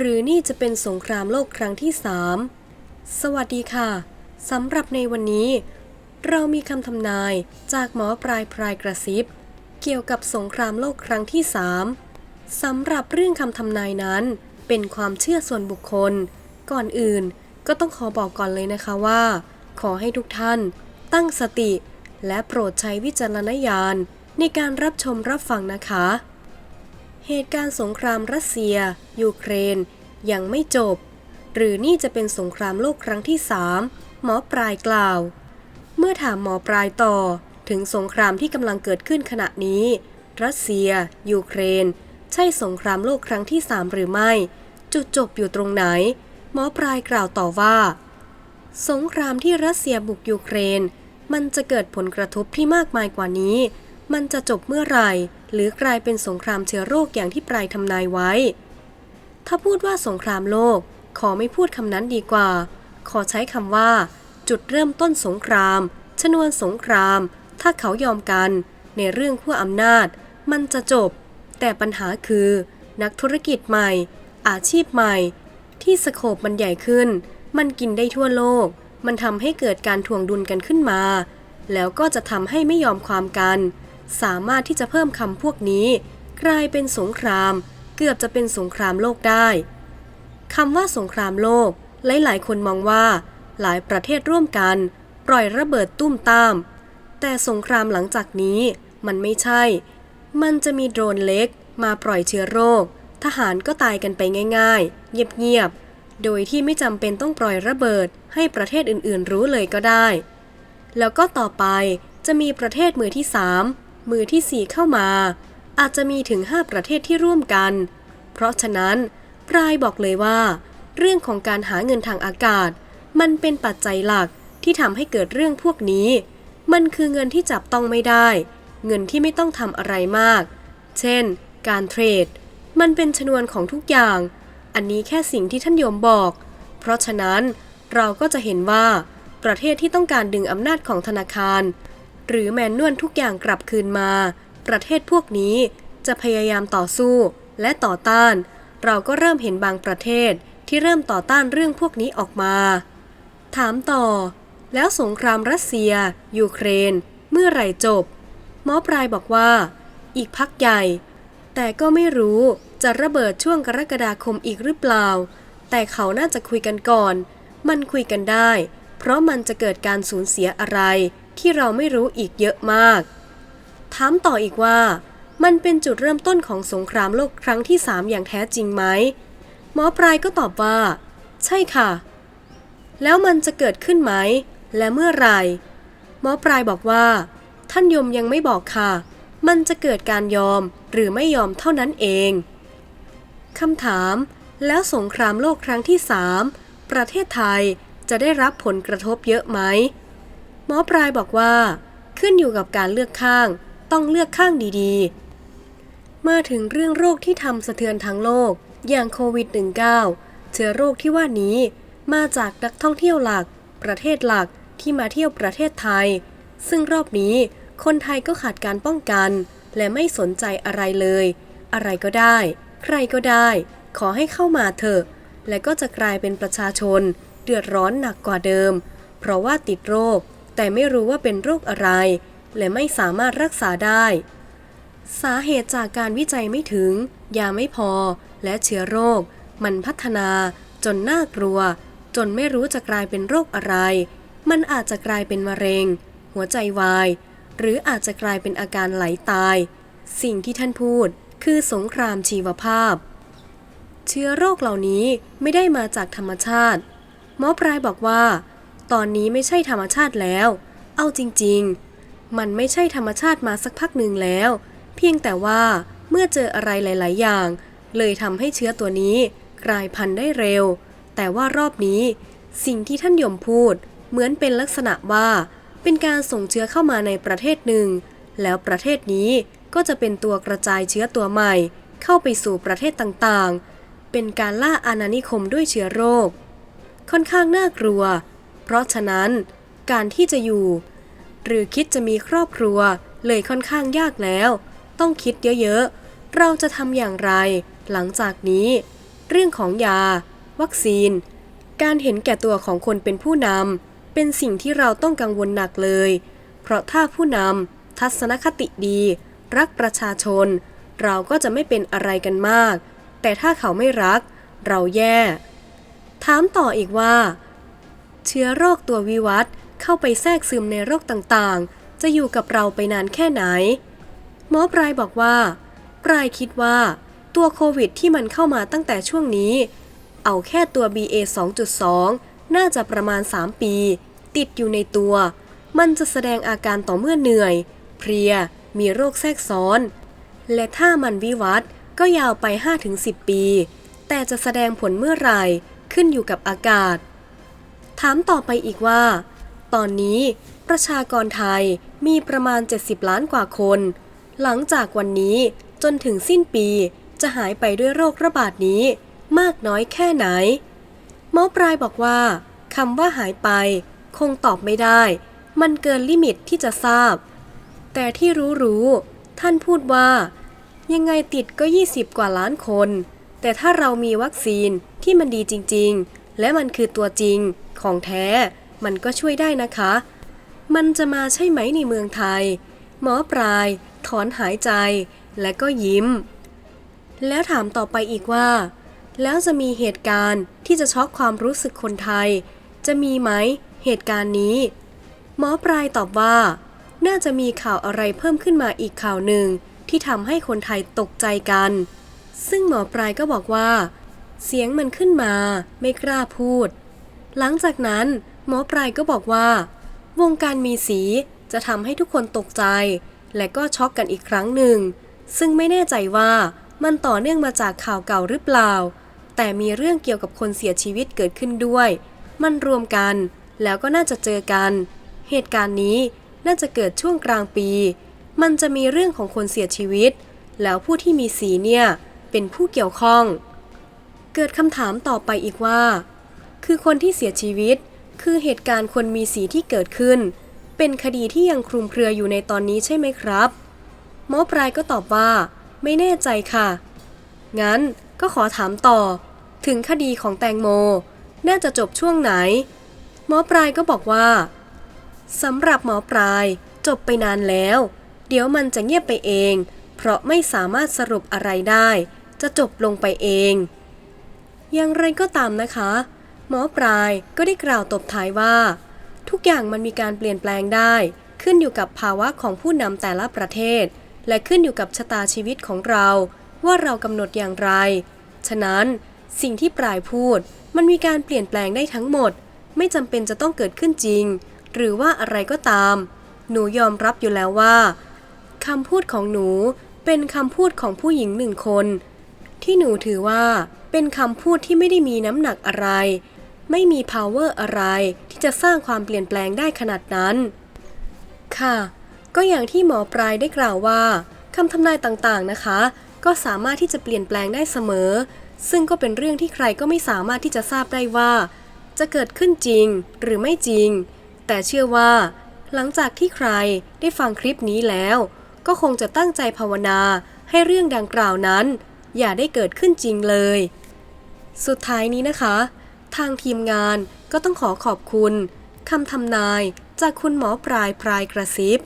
หรือนี่จะเป็นสงครามโลกครั้งที่สามสวัสดีค่ะสำหรับในวันนี้ เรามีคำทำนายจากหมอปลายพรายกระซิบ เกี่ยวกับสงครามโลกครั้งที่สามสำหรับเรื่องคำทำนายนั้น เป็นความเชื่อส่วนบุคคล ก่อนอื่นก็ต้องขอบอกก่อนเลยนะคะว่า ขอให้ทุกท่าน ตั้งสติ และโปรดใช้วิจารณญาณในการรับชมรับฟังนะคะ เหตุการณ์สงครามรัสเซีย ยูเครน ยังไม่จบ หรือนี่จะเป็นสงครามโลกครั้งที่สามหมอปลายกล่าว เมื่อถามหมอปลายต่อถึงสงครามที่กำลังเกิดขึ้นขณะนี้ รัสเซีย ยูเครน ใช่สงครามโลกครั้งที่สามหรือไม่ จุดจบอยู่ตรงไหน หมอปลายกล่าวต่อว่า สงครามที่รัสเซียบุกยูเครน มันจะเกิดผลกระทบที่มากมายกว่านี้ มันจะจบเมื่อไหร่ หรือกลายเป็นสงครามเชื้อโรคอย่างที่ปลายทำนายไว้ ถ้าพูดว่าสงครามโลก ขอไม่พูดคำนั้นดีกว่า ขอใช้คำว่า จุดเริ่มต้นสงคราม ชนวนสงคราม ถ้าเขายอมกัน ในเรื่องขั้วอำนาจ มันจะจบ แต่ปัญหาคือ นักธุรกิจใหม่ อาชีพใหม่ ที่สโคปมันใหญ่ขึ้น มันกินได้ทั่วโลก มันทำให้เกิดการทวงดุลกันขึ้นมา แล้วก็จะทำให้ไม่ยอมความกัน สามารถที่จะเพิ่มคำพวกนี้ กลายเป็นสงคราม เกือบจะเป็นสงครามโลกได้คำว่าสงครามโลก หลายๆ คนมองว่า หลายประเทศร่วมกัน ปล่อยระเบิดตุ้มตาม แต่สงครามหลังจากนี้มันไม่ใช่ มันจะมีโดรนเล็กมาปล่อยเชื้อโรค ทหารก็ตายกันไปง่ายๆ เงียบๆ โดยที่ไม่จำเป็นต้องปล่อยระเบิดให้ประเทศอื่นๆรู้เลยก็ได้ แล้วก็ต่อไปจะมีประเทศมือที่3มื มือที่ 4 เข้ามา อาจจะมีถึง 5 ประเทศที่ร่วมกัน เพราะฉะนั้นปลายบอกเลยว่า เรื่องของการหาเงินทางอากาศ มันเป็นปัจจัยหลักที่ทำให้เกิดเรื่องพวกนี้ มันคือเงินที่จับต้องไม่ได้ เงินที่ไม่ต้องทำอะไรมาก เช่น การเทรด มันเป็นชนวนของทุกอย่าง อันนี้แค่สิ่งที่ท่านโยมบอก เพราะฉะนั้นเราก็จะเห็นว่าประเทศที่ต้องการดึงอำนาจของธนาคาร หรือแมนนวลทุกอย่างกลับคืนมา ประเทศพวกนี้จะพยายามต่อสู้และต่อต้าน เราก็เริ่มเห็นบางประเทศที่เริ่มต่อต้านเรื่องพวกนี้ออกมา ถามต่อ แล้วสงครามรัสเซีย ยูเครน เมื่อไหร่จบ หมอปลายบอกว่า อีกพักใหญ่ แต่ก็ไม่รู้จะระเบิดช่วงกรกฎาคมอีกหรือเปล่า แต่เขาน่าจะคุยกันก่อน มันคุยกันได้ เพราะมันจะเกิดการสูญเสียอะไร ที่เราไม่รู้อีกเยอะมาก ถามต่ออีกว่า มันเป็นจุดเริ่มต้นของสงครามโลกครั้งที่สามอย่างแท้จริงไหมหมอปลายก็ตอบว่า ใช่ค่ะ แล้วมันจะเกิดขึ้นไหม และเมื่อไหร่หมอปลายบอกว่า ท่านยมยังไม่บอกค่ะ มันจะเกิดการยอมหรือไม่ยอมเท่านั้นเองคำถาม แล้วสงครามโลกครั้งที่สามประเทศไทยจะได้รับผลกระทบเยอะไหม หมอปลายบอกว่า ขึ้นอยู่กับการเลือกข้าง ต้องเลือกข้างดีๆ มาถึงเรื่องโรคที่ทำสะเทือนทั้งโลก อย่างโควิด -19 เชื้อโรคที่ว่านี้มาจากนักท่องเที่ยวหลัก ประเทศหลักที่มาเที่ยวประเทศไทย ซึ่งรอบนี้คนไทยก็ขาดการป้องกัน และไม่สนใจอะไรเลย อะไรก็ได้ ใครก็ได้ ขอให้เข้ามาเถอะ และก็จะกลายเป็นประชาชน เดือดร้อนหนักกว่าเดิม เพราะว่าติดโรค แต่ไม่รู้ว่าเป็นโรคอะไร และไม่สามารถรักษาได้ สาเหตุจากการวิจัยไม่ถึง ยาไม่พอ และเชื้อโรค มันพัฒนา จนน่ากลัว จนไม่รู้จะกลายเป็นโรคอะไร มันอาจจะกลายเป็นมะเร็ง หัวใจวาย หรืออาจจะกลายเป็นอาการไหลตาย สิ่งที่ท่านพูดคือสงครามชีวภาพ เชื้อโรคเหล่านี้ไม่ได้มาจากธรรมชาติ หมอปลายบอกว่า ตอนนี้ไม่ใช่ธรรมชาติแล้ว เอาจริงๆ มันไม่ใช่ธรรมชาติมาสักพักหนึ่งแล้ว เพียงแต่ว่าเมื่อเจออะไรหลาย ๆ อย่าง เลยทำให้เชื้อตัวนี้กลายพันธุ์ได้เร็ว แต่ว่ารอบนี้ สิ่งที่ท่านยมพูด เหมือนเป็นลักษณะว่า เป็นการส่งเชื้อเข้ามาในประเทศหนึ่ง แล้วประเทศนี้ก็จะเป็นตัวกระจายเชื้อตัวใหม่ เข้าไปสู่ประเทศต่างๆ เป็นการล่าอาณานิคมด้วยเชื้อโรค ค่อนข้างน่ากลัว เพราะฉะนั้น การที่จะอยู่ หรือคิดจะมีครอบครัวเลยค่อนข้างยากแล้ว ต้องคิดเยอะๆ เราจะทำอย่างไร หลังจากนี้ เรื่องของยา วัคซีน การเห็นแก่ตัวของคนเป็นผู้นำเป็นสิ่งที่เราต้องกังวลหนักเลย เพราะถ้าผู้นำทัศนคติดี รักประชาชน เราก็จะไม่เป็นอะไรกันมาก แต่ถ้าเขาไม่รัก เราแย่ ถามต่ออีกว่า เชื้อโรคตัววิวัฒน์เข้าไปแทรกซึมในโรคต่างๆ จะอยู่กับเราไปนานแค่ไหน หมอปลายบอกว่า ปลายคิดว่า ตัวโควิดที่มันเข้ามาตั้งแต่ช่วงนี้ เอาแค่ตัว BA 2.2 น่าจะประมาณ 3 ปี ติดอยู่ในตัว มันจะแสดงอาการต่อเมื่อเหนื่อย เพลีย มีโรคแทรกซ้อน และถ้ามันวิวัฒน์ก็ยาวไป 5-10 ปี แต่จะแสดงผลเมื่อไหร่ขึ้นอยู่กับอากาศ ถามต่อไปอีกว่า ตอนนี้ประชากรไทยมีประมาณ 70 ล้านกว่าคน หลังจากวันนี้จนถึงสิ้นปีจะหายไปด้วยโรคระบาดนี้ มากน้อยแค่ไหน หมอปลายบอกว่าคำว่าหายไป คงตอบไม่ได้ มันเกินลิมิตที่จะทราบ แต่ที่รู้รู้ๆท่านพูดว่า ยังไงติดก็ 20 กว่าล้านคน แต่ถ้าเรามีวัคซีนที่มันดีจริง ๆ และมันคือตัวจริงของแท้ มันก็ช่วยได้นะคะ มันจะมาใช่ไหมในเมืองไทย หมอปลาย ถอนหายใจ และก็ยิ้ม แล้วถามต่อไปอีกว่า แล้วจะมีเหตุการณ์ที่จะช็อกความรู้สึกคนไทย จะมีไหมเหตุการณ์นี้ หมอปลายตอบว่า น่าจะมีข่าวอะไรเพิ่มขึ้นมาอีกข่าวหนึ่งที่ทำให้คนไทยตกใจกัน ซึ่งหมอปลายก็บอกว่า เสียงมันขึ้นมา ไม่กล้าพูด หลังจากนั้นหมอปลายก็บอกว่า วงการมีสีจะทำให้ทุกคนตกใจ และก็ช็อกกันอีกครั้งหนึ่ง ซึ่งไม่แน่ใจว่ามันต่อเนื่องมาจากข่าวเก่าหรือเปล่า แต่มีเรื่องเกี่ยวกับคนเสียชีวิตเกิดขึ้นด้วย มันรวมกัน แล้วก็น่าจะเจอกัน เหตุการณ์นี้น่าจะเกิดช่วงกลางปี มันจะมีเรื่องของคนเสียชีวิต แล้วผู้ที่มีสีเนี่ยเป็นผู้เกี่ยวข้อง เกิดคำถามต่อไปอีกว่า คือคนที่เสียชีวิต คือเหตุการณ์คนมีสีที่เกิดขึ้น เป็นคดีที่ยังคลุมเครืออยู่ในตอนนี้ใช่ไหมครับ หมอปลายก็ตอบว่า ไม่แน่ใจค่ะ งั้นก็ขอถามต่อ ถึงคดีของแตงโม น่าจะจบช่วงไหน หมอปลายก็บอกว่าสำหรับหมอปลายจบไปนานแล้ว เดี๋ยวมันจะเงียบไปเอง เพราะไม่สามารถสรุปอะไรได้ จะจบลงไปเอง อย่างไรก็ตามนะคะ หมอปลายก็ได้กล่าวตบท้ายว่า ทุกอย่างมันมีการเปลี่ยนแปลงได้ ขึ้นอยู่กับภาวะของผู้นำแต่ละประเทศ และขึ้นอยู่กับชะตาชีวิตของเรา ว่าเรากำหนดอย่างไร ฉะนั้นสิ่งที่ปลายพูด มันมีการเปลี่ยนแปลงได้ทั้งหมด ไม่จำเป็นจะต้องเกิดขึ้นจริง หรือว่าอะไรก็ตาม หนูยอมรับอยู่แล้วว่าคำพูดของหนูเป็นคำพูดของผู้หญิงหนึ่งคน ที่หนูถือว่าเป็นคำพูดที่ไม่ได้มีน้ำหนักอะไร ไม่มี power อะไร ที่จะสร้างความเปลี่ยนแปลงได้ขนาดนั้น ค่ะ ก็อย่างที่หมอปลายได้กล่าวว่าคำทำนายต่างๆนะคะ ก็สามารถที่จะเปลี่ยนแปลงได้เสมอ ซึ่งก็เป็นเรื่องที่ใครก็ไม่สามารถที่จะทราบได้ว่า จะเกิดขึ้นจริงหรือไม่จริง แต่เชื่อว่า หลังจากที่ใครได้ฟังคลิปนี้แล้ว ก็คงจะตั้งใจภาวนาให้เรื่องดังกล่าวนั้น อย่าได้เกิดขึ้นจริงเลย สุดท้ายนี้นะคะ ทางทีมงานก็ต้องขอขอบคุณคำทำนายจากคุณหมอปลายปลายกระซิบ